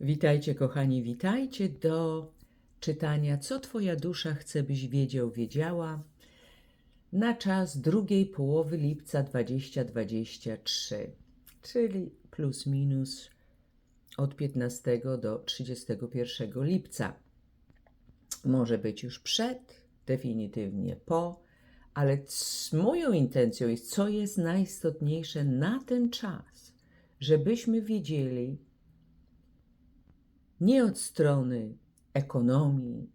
Witajcie, kochani, witajcie do czytania Co Twoja dusza chce, byś wiedział, wiedziała na czas drugiej połowy lipca 2023, czyli plus minus od 15 do 31 lipca. Może być już przed, definitywnie po, ale moją intencją jest, co jest najistotniejsze na ten czas, żebyśmy wiedzieli, nie od strony ekonomii,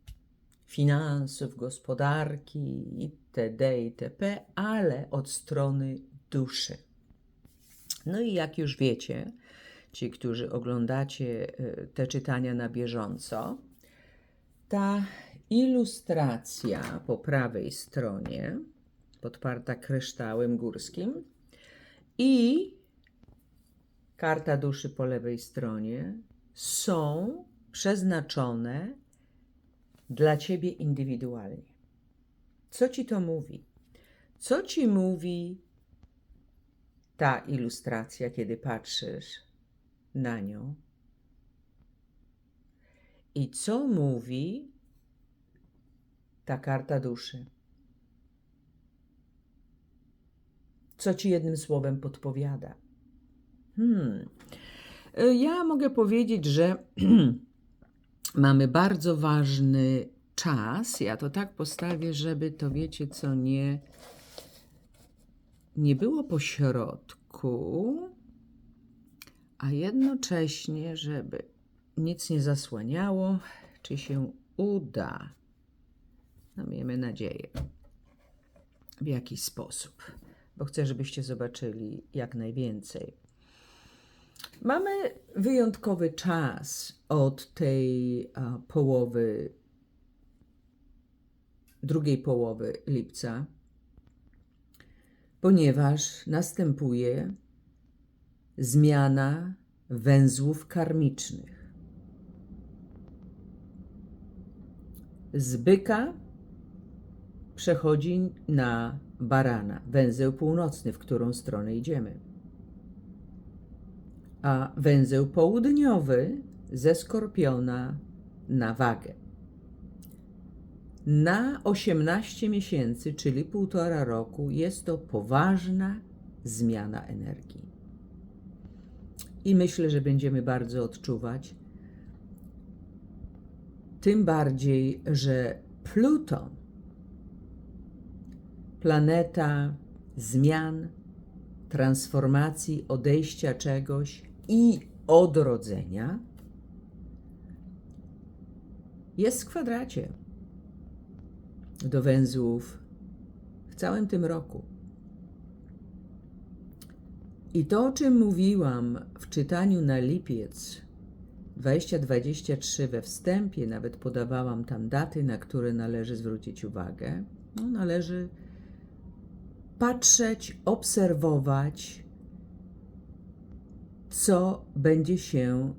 finansów, gospodarki itd. itp., ale od strony duszy. No i jak już wiecie, ci, którzy oglądacie e, te czytania na bieżąco, ta ilustracja po prawej stronie, podparta kryształem górskim, i karta duszy po lewej stronie są przeznaczone dla ciebie indywidualnie. Co ci to mówi? Co ci mówi ta ilustracja, kiedy patrzysz na nią? I co mówi ta karta duszy? Co ci jednym słowem podpowiada? Hmm. Y, Ja mogę powiedzieć, że mamy bardzo ważny czas. Ja to tak postawię, żeby to wiecie, co nie, nie było po środku, a jednocześnie, żeby nic nie zasłaniało, czy się uda. No, miejmy nadzieję. W jakiś sposób, bo chcę, żebyście zobaczyli jak najwięcej. Mamy wyjątkowy czas od tej połowy, drugiej połowy lipca, ponieważ następuje zmiana węzłów karmicznych. Z byka przechodzi na barana, węzeł północny, w którą stronę idziemy a węzeł południowy ze skorpiona na wagę. Na 18 miesięcy, czyli półtora roku, jest to poważna zmiana energii. I myślę, że będziemy bardzo odczuwać, tym bardziej, że Pluton, planeta zmian, transformacji, odejścia czegoś i odrodzenia, jest w kwadracie do węzłów w całym tym roku. I to, o czym mówiłam w czytaniu na lipiec 2023 we wstępie, nawet podawałam tam daty, na które należy zwrócić uwagę, no, należy patrzeć, obserwować, co będzie się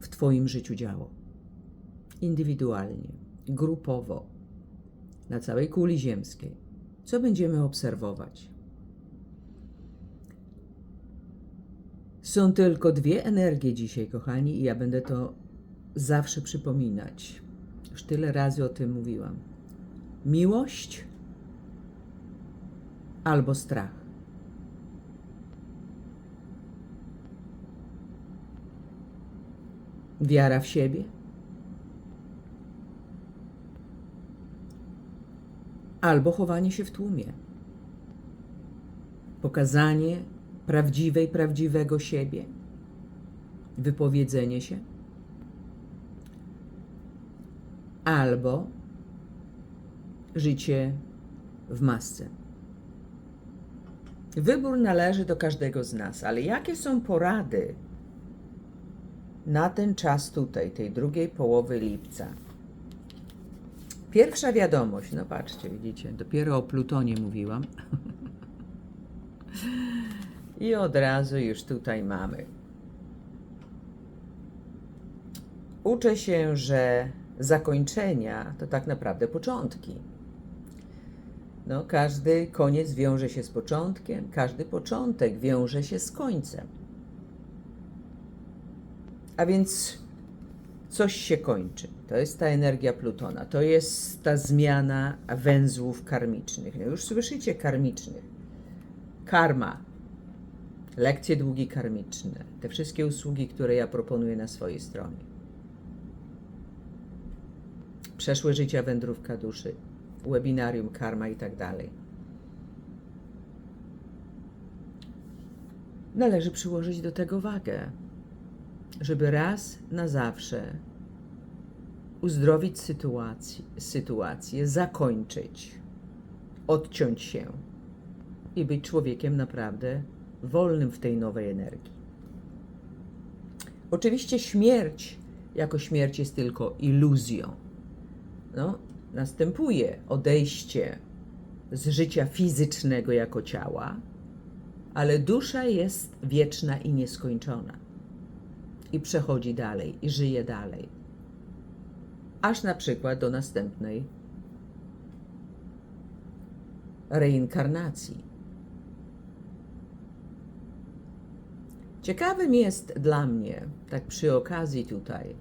w Twoim życiu działo. Indywidualnie, grupowo, na całej kuli ziemskiej. Co będziemy obserwować? Są tylko dwie energie dzisiaj, kochani, i ja będę to zawsze przypominać. Już tyle razy o tym mówiłam. Miłość albo strach. Wiara w siebie albo chowanie się w tłumie. Pokazanie prawdziwej, prawdziwego siebie, wypowiedzenie się, albo życie w masce. Wybór należy do każdego z nas, ale jakie są porady na ten czas tutaj, tej drugiej połowy lipca? Pierwsza wiadomość, no patrzcie, widzicie, dopiero o Plutonie mówiłam. I od razu już tutaj mamy. Uczę się, że zakończenia to tak naprawdę początki. No, każdy koniec wiąże się z początkiem, każdy początek wiąże się z końcem. A więc coś się kończy. To jest ta energia Plutona, to jest ta zmiana węzłów karmicznych. No już słyszycie karmicznych. Karma, lekcje długi karmiczne, te wszystkie usługi, które ja proponuję na swojej stronie. Przeszłe życia, wędrówka duszy, webinarium, karma i tak dalej. Należy przyłożyć do tego wagę, żeby raz na zawsze uzdrowić sytuację, sytuację, zakończyć, odciąć się i być człowiekiem naprawdę wolnym w tej nowej energii. Oczywiście śmierć jako śmierć jest tylko iluzją. No, następuje odejście z życia fizycznego jako ciała, ale dusza jest wieczna i nieskończona. I przechodzi dalej, i żyje dalej. Aż na przykład do następnej reinkarnacji. Ciekawym jest dla mnie, tak przy okazji tutaj,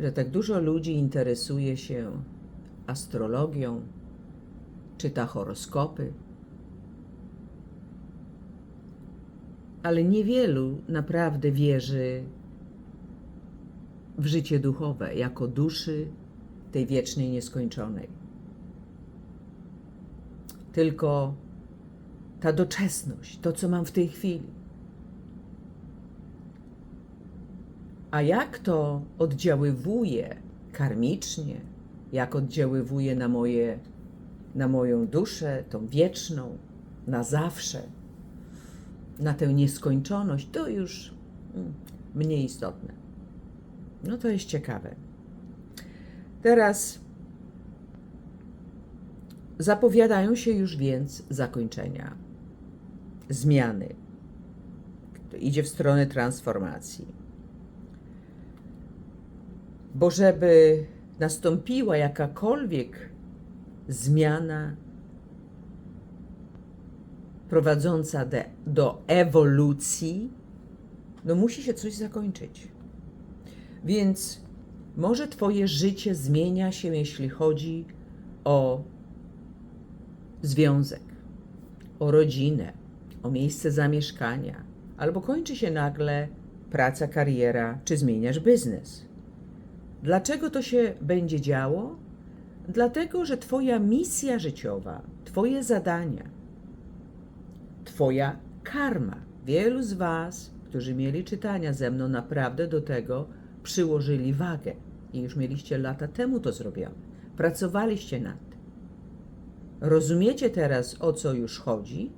że tak dużo ludzi interesuje się astrologią, czyta horoskopy, ale niewielu naprawdę wierzy w życie duchowe jako duszy tej wiecznej, nieskończonej. Tylko ta doczesność, to co mam w tej chwili. A jak to oddziaływuje karmicznie, jak oddziaływuje na, moje, na moją duszę, tą wieczną, na zawsze, na tę nieskończoność, to już mm, mniej istotne. No to jest ciekawe. Teraz zapowiadają się już więc zakończenia, zmiany. To idzie w stronę transformacji. Bo żeby nastąpiła jakakolwiek zmiana prowadząca de, do ewolucji, no musi się coś zakończyć. Więc może Twoje życie zmienia się, jeśli chodzi o związek, o rodzinę, o miejsce zamieszkania, albo kończy się nagle praca, kariera, czy zmieniasz biznes. Dlaczego to się będzie działo? Dlatego, że Twoja misja życiowa, Twoje zadania, Twoja karma, wielu z Was, którzy mieli czytania ze mną, naprawdę do tego przyłożyli wagę i już mieliście lata temu to zrobione. Pracowaliście nad tym. Rozumiecie teraz, o co już chodzi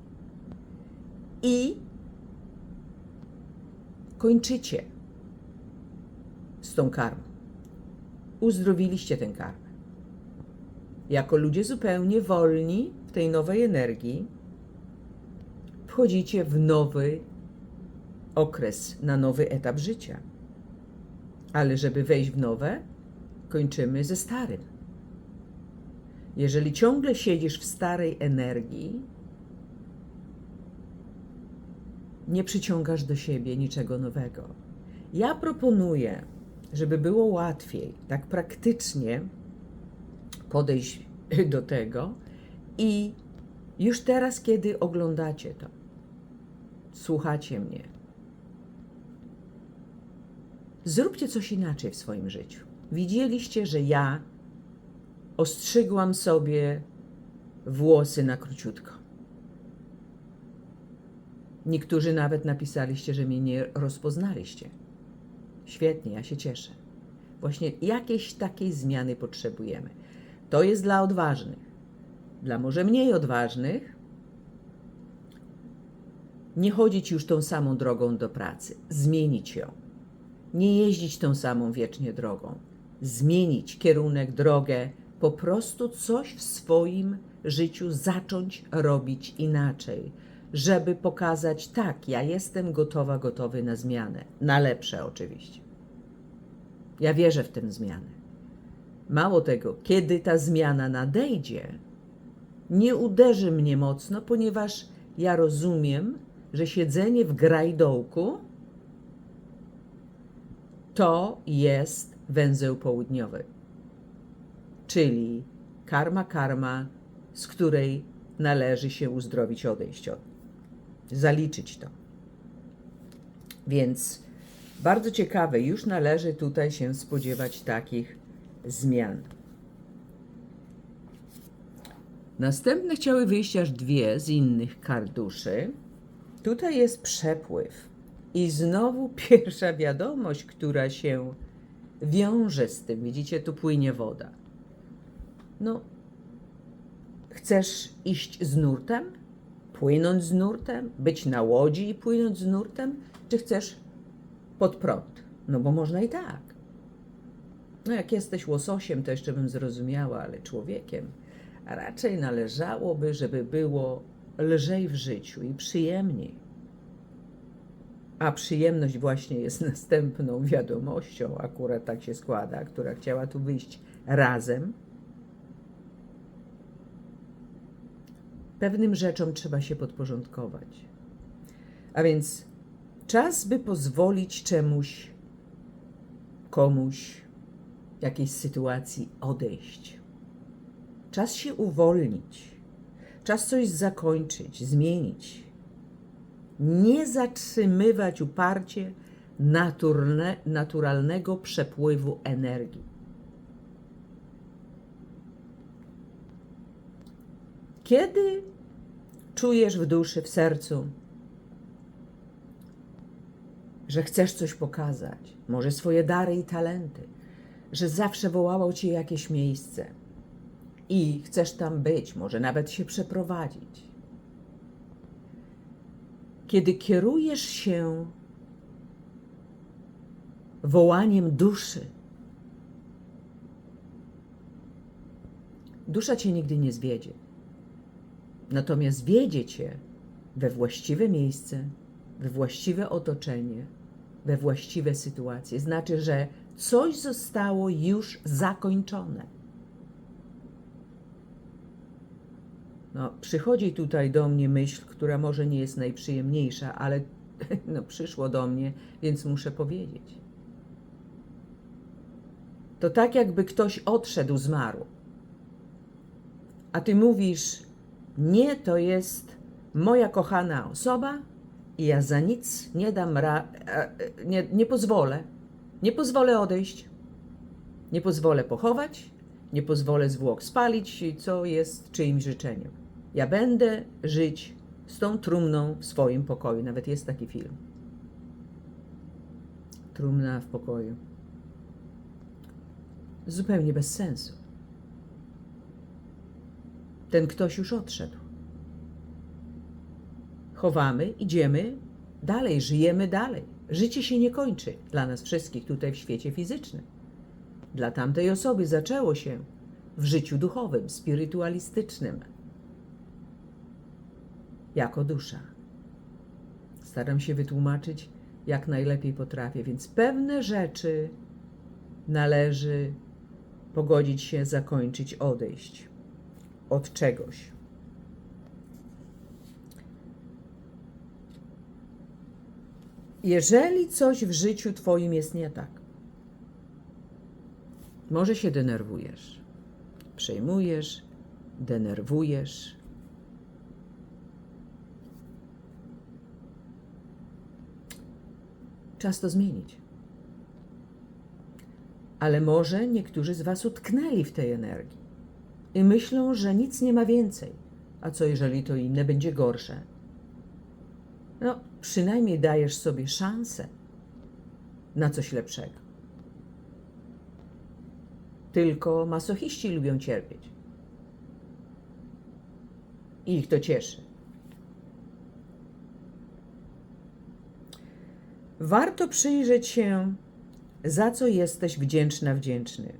i kończycie z tą karmą. Uzdrowiliście tę karmę. Jako ludzie zupełnie wolni w tej nowej energii, wchodzicie w nowy okres, na nowy etap życia. Ale żeby wejść w nowe, kończymy ze starym. Jeżeli ciągle siedzisz w starej energii, nie przyciągasz do siebie niczego nowego. Ja proponuję, żeby było łatwiej, tak praktycznie podejść do tego i już teraz, kiedy oglądacie to, słuchacie mnie, zróbcie coś inaczej w swoim życiu. Widzieliście, że ja ostrzygłam sobie włosy na króciutko. Niektórzy nawet napisaliście, że mnie nie rozpoznaliście. Świetnie, ja się cieszę. Właśnie jakiejś takiej zmiany potrzebujemy. To jest dla odważnych. Dla może mniej odważnych nie chodzić już tą samą drogą do pracy, zmienić ją. Nie jeździć tą samą wiecznie drogą, zmienić kierunek, drogę, po prostu coś w swoim życiu zacząć robić inaczej, żeby pokazać, tak, ja jestem gotowa, gotowy na zmianę. Na lepsze oczywiście. Ja wierzę w tę zmianę. Mało tego, kiedy ta zmiana nadejdzie, nie uderzy mnie mocno, ponieważ ja rozumiem, że siedzenie w grajdołku to jest węzeł południowy, czyli karma karma, z której należy się uzdrowić, odejść od, zaliczyć to. Więc bardzo ciekawe, już należy tutaj się spodziewać takich zmian. Następne chciały wyjść aż dwie z innych kart duszy. Tutaj jest przepływ. I znowu pierwsza wiadomość, która się wiąże z tym. Widzicie, tu płynie woda. No, chcesz iść z nurtem? Płynąć z nurtem? Być na łodzi i płynąć z nurtem? Czy chcesz pod prąd? No bo można i tak. No jak jesteś łososiem, to jeszcze bym zrozumiała, ale człowiekiem, a raczej należałoby, żeby było lżej w życiu i przyjemniej. A przyjemność właśnie jest następną wiadomością, akurat tak się składa, która chciała tu wyjść razem. Pewnym rzeczom trzeba się podporządkować. A więc czas, by pozwolić czemuś, komuś, jakiejś sytuacji odejść. Czas się uwolnić. Czas coś zakończyć, zmienić. Nie zatrzymywać uparcie naturne, naturalnego przepływu energii. Kiedy czujesz w duszy, w sercu, że chcesz coś pokazać, może swoje dary i talenty, że zawsze wołało cię jakieś miejsce i chcesz tam być, może nawet się przeprowadzić. Kiedy kierujesz się wołaniem duszy, dusza cię nigdy nie zwiedzie. Natomiast wiedzie cię we właściwe miejsce, we właściwe otoczenie, we właściwe sytuacje. Znaczy, że coś zostało już zakończone. No, przychodzi tutaj do mnie myśl, która może nie jest najprzyjemniejsza, ale no, przyszło do mnie, więc muszę powiedzieć. To tak, jakby ktoś odszedł, zmarł. A ty mówisz, nie, to jest moja kochana osoba i ja za nic nie dam, ra- e, nie, nie pozwolę. Nie pozwolę odejść. Nie pozwolę pochować. Nie pozwolę zwłok spalić, co jest czyimś życzeniem. Ja będę żyć z tą trumną w swoim pokoju. Nawet jest taki film. Trumna w pokoju. Zupełnie bez sensu. Ten ktoś już odszedł. Chowamy, idziemy dalej, żyjemy dalej. Życie się nie kończy dla nas wszystkich tutaj w świecie fizycznym. Dla tamtej osoby zaczęło się w życiu duchowym, spirytualistycznym, jako dusza. Staram się wytłumaczyć jak najlepiej potrafię, więc pewne rzeczy należy pogodzić się, zakończyć, odejść od czegoś. Jeżeli coś w życiu Twoim jest nie tak, może się denerwujesz, przejmujesz, denerwujesz. Czas to zmienić. Ale może niektórzy z Was utknęli w tej energii i myślą, że nic nie ma więcej. A co jeżeli to inne będzie gorsze? No, przynajmniej dajesz sobie szansę na coś lepszego. Tylko masochiści lubią cierpieć. I ich to cieszy. Warto przyjrzeć się, za co jesteś wdzięczna, wdzięczny.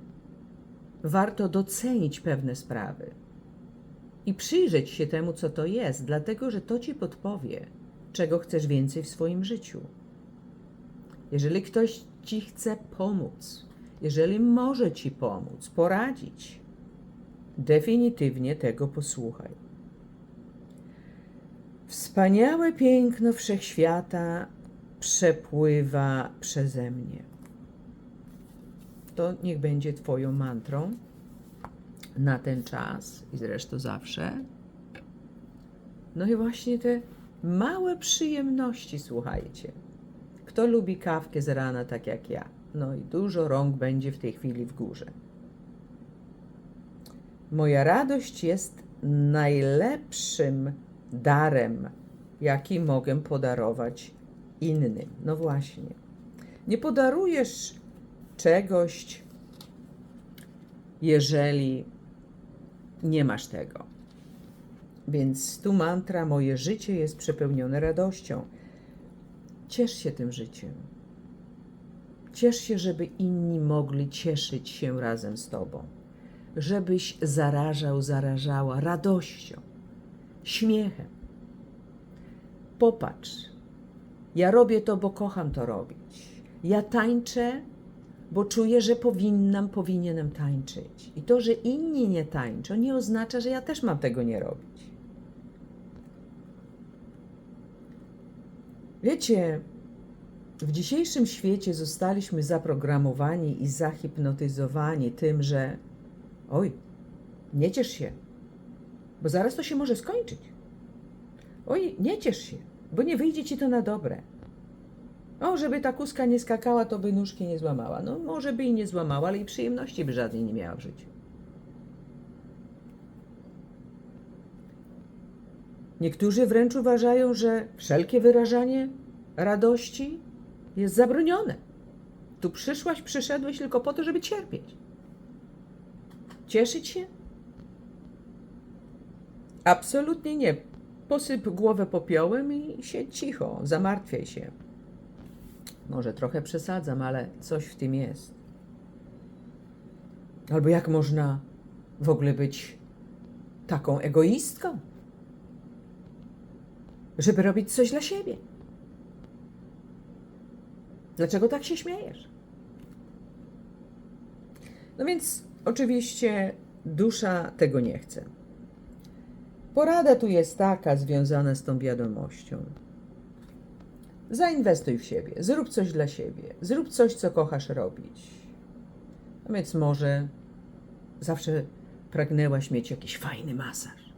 Warto docenić pewne sprawy i przyjrzeć się temu, co to jest, dlatego że to ci podpowie, czego chcesz więcej w swoim życiu. Jeżeli ktoś ci chce pomóc, jeżeli może ci pomóc, poradzić, definitywnie tego posłuchaj. Wspaniałe piękno wszechświata przepływa przeze mnie. to niech będzie Twoją mantrą na ten czas i zresztą zawsze. No i właśnie te małe przyjemności, słuchajcie. Kto lubi kawkę z rana tak jak ja? No i dużo rąk będzie w tej chwili w górze. Moja radość jest najlepszym darem, jaki mogę podarować innym. No właśnie. Nie podarujesz czegoś, jeżeli nie masz tego. Więc tu mantra: Moje życie jest przepełnione radością. Ciesz się tym życiem. Ciesz się, żeby inni mogli cieszyć się razem z Tobą. Żebyś zarażał, zarażała radością, śmiechem. Popatrz, ja robię to, bo kocham to robić. Ja tańczę, bo czuję, że powinnam, powinienem tańczyć. I to, że inni nie tańczą, nie oznacza, że ja też mam tego nie robić. Wiecie, w dzisiejszym świecie zostaliśmy zaprogramowani i zahipnotyzowani tym, że oj, nie ciesz się, bo zaraz to się może skończyć. Oj, nie ciesz się, bo nie wyjdzie ci to na dobre. O, żeby ta kuska nie skakała, to by nóżki nie złamała. No, może by i nie złamała, ale i przyjemności by żadnej nie miała w życiu. Niektórzy wręcz uważają, że wszelkie wyrażanie radości jest zabronione. Tu przyszłaś, przyszedłeś tylko po to, żeby cierpieć. Cieszyć się? Absolutnie nie. Posyp głowę popiołem i siedź cicho, zamartwiaj się. Może trochę przesadzam, ale coś w tym jest. Albo jak można w ogóle być taką egoistką? Żeby robić coś dla siebie. Dlaczego tak się śmiejesz? No więc oczywiście dusza tego nie chce. Porada tu jest taka związana z tą wiadomością. Zainwestuj w siebie, zrób coś dla siebie, zrób coś, co kochasz robić. A więc może zawsze pragnęłaś mieć jakiś fajny masaż.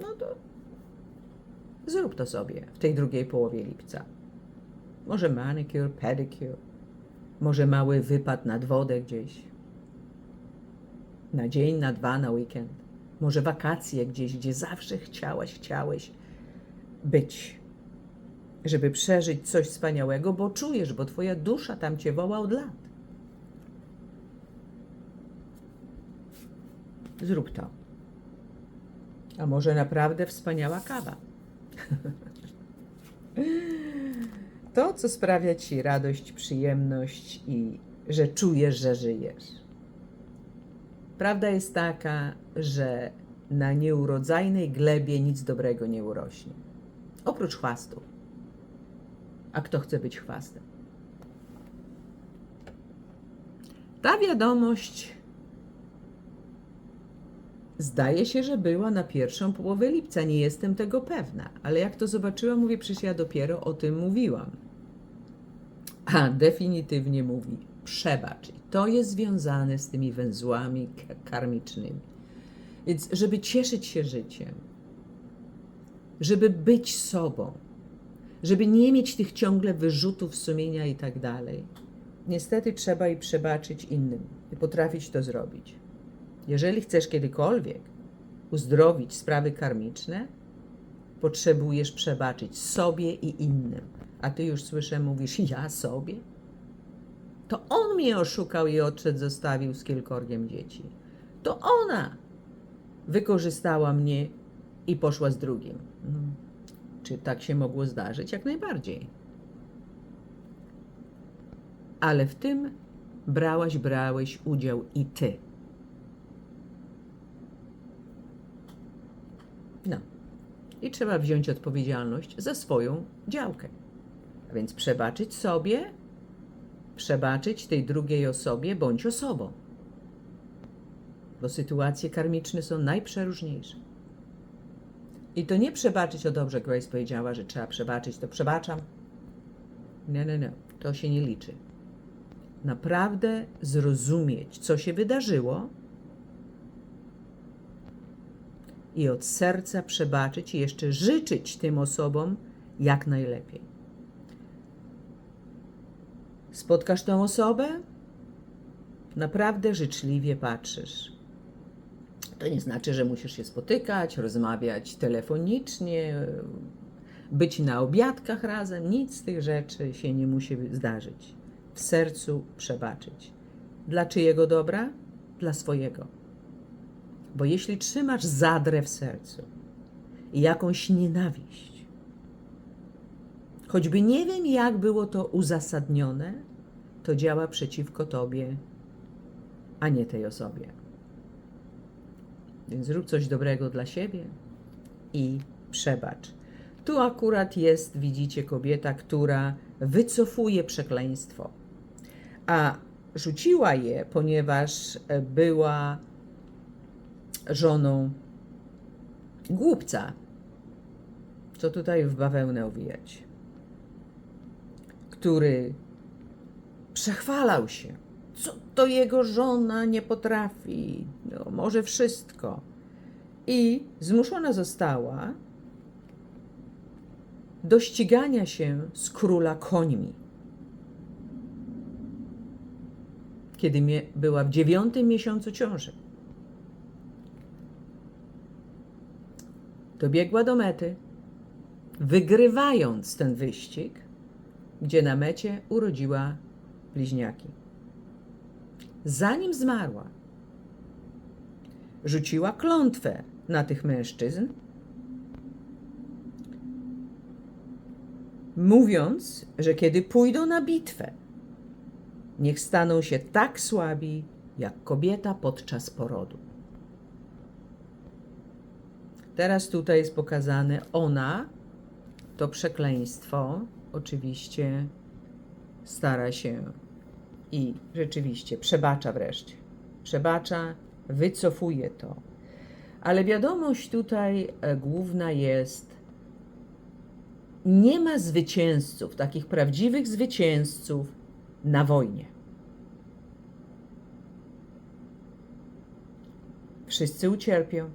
No to zrób to sobie w tej drugiej połowie lipca. Może manicure, pedicure, może mały wypad nad wodę gdzieś. Na dzień, na dwa, na weekend. Może wakacje gdzieś, gdzie zawsze chciałaś, chciałeś być żeby przeżyć coś wspaniałego, bo czujesz, bo Twoja dusza tam Cię woła od lat. Zrób to. A może naprawdę wspaniała kawa? to, co sprawia Ci radość, przyjemność i że czujesz, że żyjesz. Prawda jest taka, że na nieurodzajnej glebie nic dobrego nie urośnie. Oprócz chwastów a kto chce być chwastem. Ta wiadomość zdaje się, że była na pierwszą połowę lipca. Nie jestem tego pewna, ale jak to zobaczyłam, mówię, przecież ja dopiero o tym mówiłam. A definitywnie mówi przebacz. To jest związane z tymi węzłami karmicznymi. Więc, żeby cieszyć się życiem, żeby być sobą, żeby nie mieć tych ciągle wyrzutów sumienia i tak dalej. Niestety trzeba i przebaczyć innym i potrafić to zrobić. Jeżeli chcesz kiedykolwiek uzdrowić sprawy karmiczne, potrzebujesz przebaczyć sobie i innym. A ty już słyszę, mówisz, ja sobie? To on mnie oszukał i odszedł, zostawił z kilkorgiem dzieci. To ona wykorzystała mnie i poszła z drugim. No. Czy tak się mogło zdarzyć? Jak najbardziej. Ale w tym brałaś, brałeś udział i ty. No. I trzeba wziąć odpowiedzialność za swoją działkę. A więc przebaczyć sobie, przebaczyć tej drugiej osobie bądź osobom. Bo sytuacje karmiczne są najprzeróżniejsze. I to nie przebaczyć, o dobrze Grace powiedziała, że trzeba przebaczyć, to przebaczam. Nie, nie, nie, to się nie liczy. naprawdę zrozumieć, co się wydarzyło i od serca przebaczyć i jeszcze życzyć tym osobom jak najlepiej. Spotkasz tą osobę, naprawdę życzliwie patrzysz. To nie znaczy, że musisz się spotykać, rozmawiać telefonicznie, być na obiadkach razem. Nic z tych rzeczy się nie musi zdarzyć. W sercu przebaczyć. Dla czyjego dobra? Dla swojego. Bo jeśli trzymasz zadrę w sercu i jakąś nienawiść, choćby nie wiem, jak było to uzasadnione, to działa przeciwko tobie, a nie tej osobie. Więc zrób coś dobrego dla siebie i przebacz. Tu akurat jest, widzicie, kobieta, która wycofuje przekleństwo, a rzuciła je, ponieważ była żoną głupca. Co tutaj w bawełnę owijać? Który przechwalał się, co to jego żona nie potrafi, no, może wszystko. I zmuszona została do ścigania się z króla końmi. Kiedy była w dziewiątym miesiącu ciąży. Dobiegła do mety, wygrywając ten wyścig, gdzie na mecie urodziła bliźniaki. Zanim zmarła, rzuciła klątwę na tych mężczyzn, mówiąc, że kiedy pójdą na bitwę, niech staną się tak słabi, jak kobieta podczas porodu. Teraz tutaj jest pokazane ona, to przekleństwo, oczywiście stara się i rzeczywiście przebacza wreszcie. Przebacza, wycofuje to. Ale wiadomość tutaj e, główna jest, nie ma zwycięzców, takich prawdziwych zwycięzców na wojnie. Wszyscy ucierpią,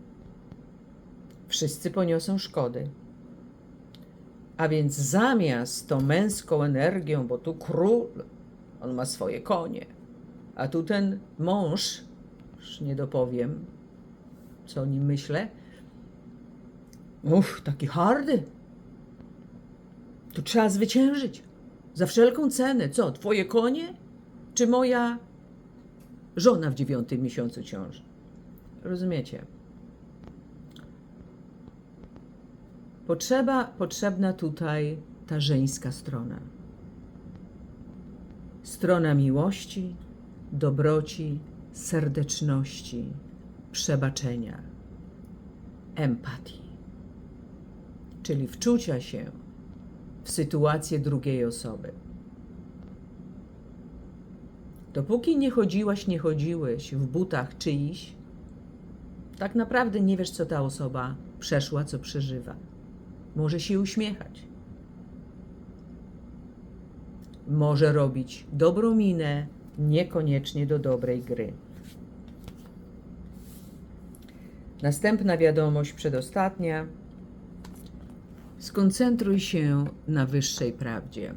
wszyscy poniosą szkody. A więc zamiast tą męską energią, bo tu król, on ma swoje konie, a tu ten mąż, już nie dopowiem, co o nim myślę, uff, taki hardy. Tu trzeba zwyciężyć. Za wszelką cenę. Co, twoje konie? Czy moja żona w dziewiątym miesiącu ciąży? Rozumiecie? Potrzeba, potrzebna tutaj ta żeńska strona. Strona miłości, dobroci, serdeczności, przebaczenia, empatii, czyli wczucia się w sytuację drugiej osoby. Dopóki nie chodziłaś, nie chodziłeś w butach czyichś, tak naprawdę nie wiesz, co ta osoba przeszła, co przeżywa. Może się uśmiechać. Może robić dobrą minę, niekoniecznie do dobrej gry. Następna wiadomość, przedostatnia. Skoncentruj się na wyższej prawdzie.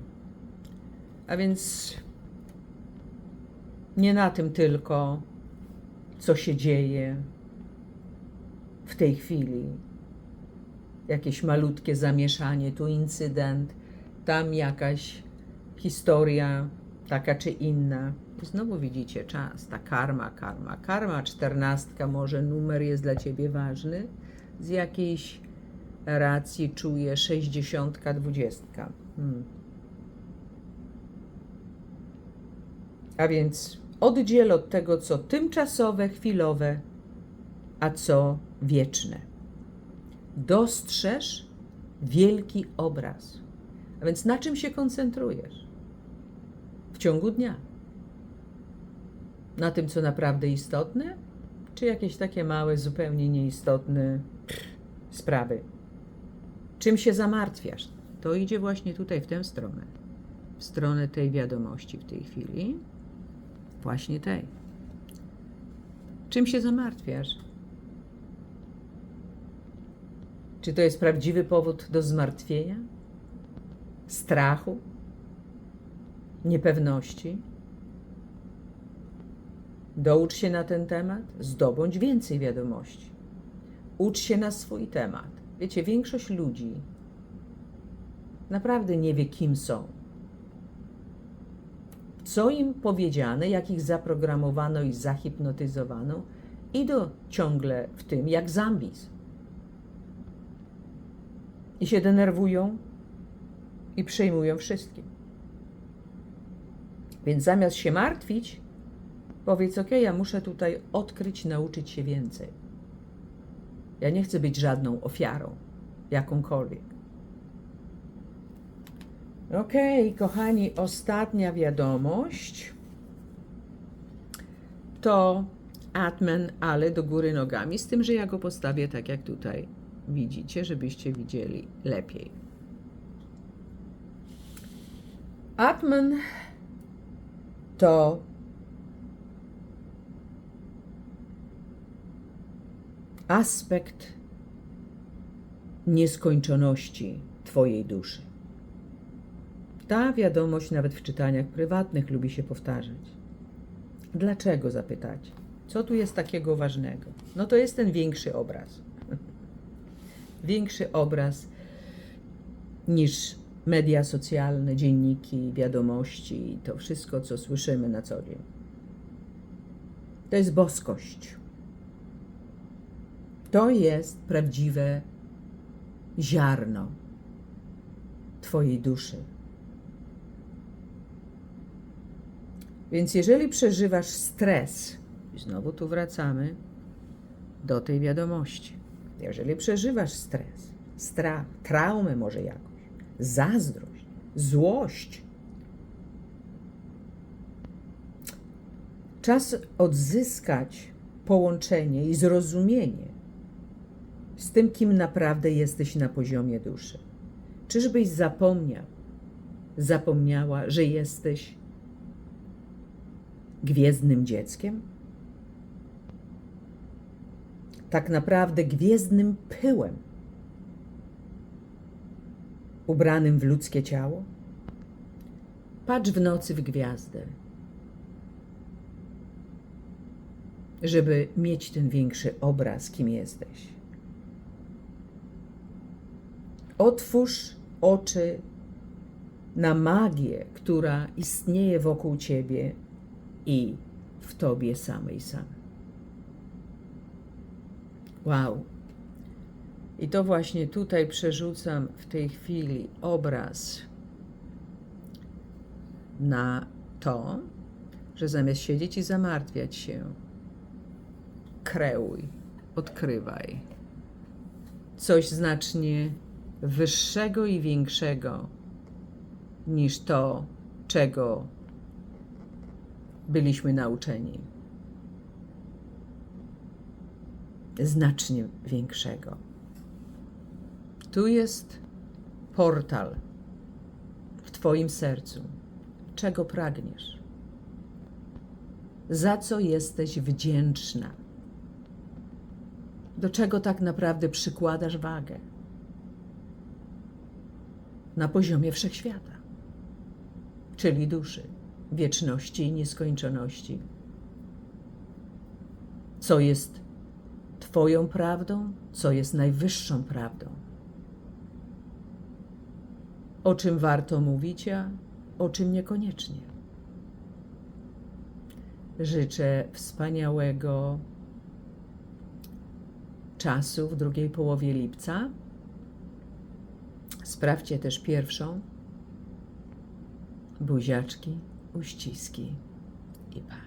A więc nie na tym tylko, co się dzieje w tej chwili. Jakieś malutkie zamieszanie, tu incydent, tam jakaś historia taka czy inna. I znowu widzicie czas, ta karma, karma. Karma czternastka, może numer jest dla ciebie ważny, z jakiejś racji czuje sześćdziesiątka, dwudziestka. Hmm. A więc oddziel od tego, co tymczasowe, chwilowe, a co wieczne. Dostrzeż wielki obraz. A więc na czym się koncentrujesz? W ciągu dnia. Na tym, co naprawdę istotne, czy jakieś takie małe, zupełnie nieistotne sprawy? Czym się zamartwiasz? To idzie właśnie tutaj, w tę stronę. W stronę tej wiadomości w tej chwili. właśnie tej. Czym się zamartwiasz? Czy to jest prawdziwy powód do zmartwienia? Strachu? Niepewności? Doucz się na ten temat, zdobądź więcej wiadomości. Ucz się na swój temat. Wiecie, większość ludzi naprawdę nie wie, kim są. Co im powiedziane, jak ich zaprogramowano i zahipnotyzowano, idą ciągle w tym, jak zambis. I się denerwują i przejmują wszystkim. Więc zamiast się martwić, powiedz: OK, ja muszę tutaj odkryć, nauczyć się więcej. Ja nie chcę być żadną ofiarą, jakąkolwiek. Okej, kochani, ostatnia wiadomość to Atman, ale do góry nogami, z tym, że ja go postawię tak jak tutaj widzicie, żebyście widzieli lepiej. Atman to aspekt nieskończoności Twojej duszy. Ta wiadomość nawet w czytaniach prywatnych lubi się powtarzać. Dlaczego zapytać? Co tu jest takiego ważnego? No to jest ten większy obraz. Większy obraz niż media socjalne, dzienniki, wiadomości to wszystko, co słyszymy na co dzień. To jest boskość. To jest prawdziwe ziarno Twojej duszy. Więc jeżeli przeżywasz stres, i znowu tu wracamy do tej wiadomości. Jeżeli przeżywasz stres, strach, traumę może jakąś, zazdrość, złość, czas odzyskać połączenie i zrozumienie z tym, kim naprawdę jesteś na poziomie duszy. Czyżbyś zapomniał, zapomniała, że jesteś gwiezdnym dzieckiem? Tak naprawdę gwiezdnym pyłem, ubranym w ludzkie ciało? Patrz w nocy w gwiazdę, żeby mieć ten większy obraz, kim jesteś. Otwórz oczy na magię, która istnieje wokół ciebie i w tobie samej samej. Wow. I to właśnie tutaj przerzucam w tej chwili obraz na to, że zamiast siedzieć i zamartwiać się, kreuj, odkrywaj coś znacznie wyższego i większego niż to, czego byliśmy nauczeni. Znacznie większego. Tu jest portal w Twoim sercu. Czego pragniesz? Za co jesteś wdzięczna? Do czego tak naprawdę przykładasz wagę? Na poziomie wszechświata, czyli duszy, wieczności i nieskończoności. Co jest Twoją prawdą, co jest najwyższą prawdą. O czym warto mówić, a o czym niekoniecznie. Życzę wspaniałego czasu w drugiej połowie lipca. Sprawdźcie też pierwszą. Buziaczki, uściski i pa.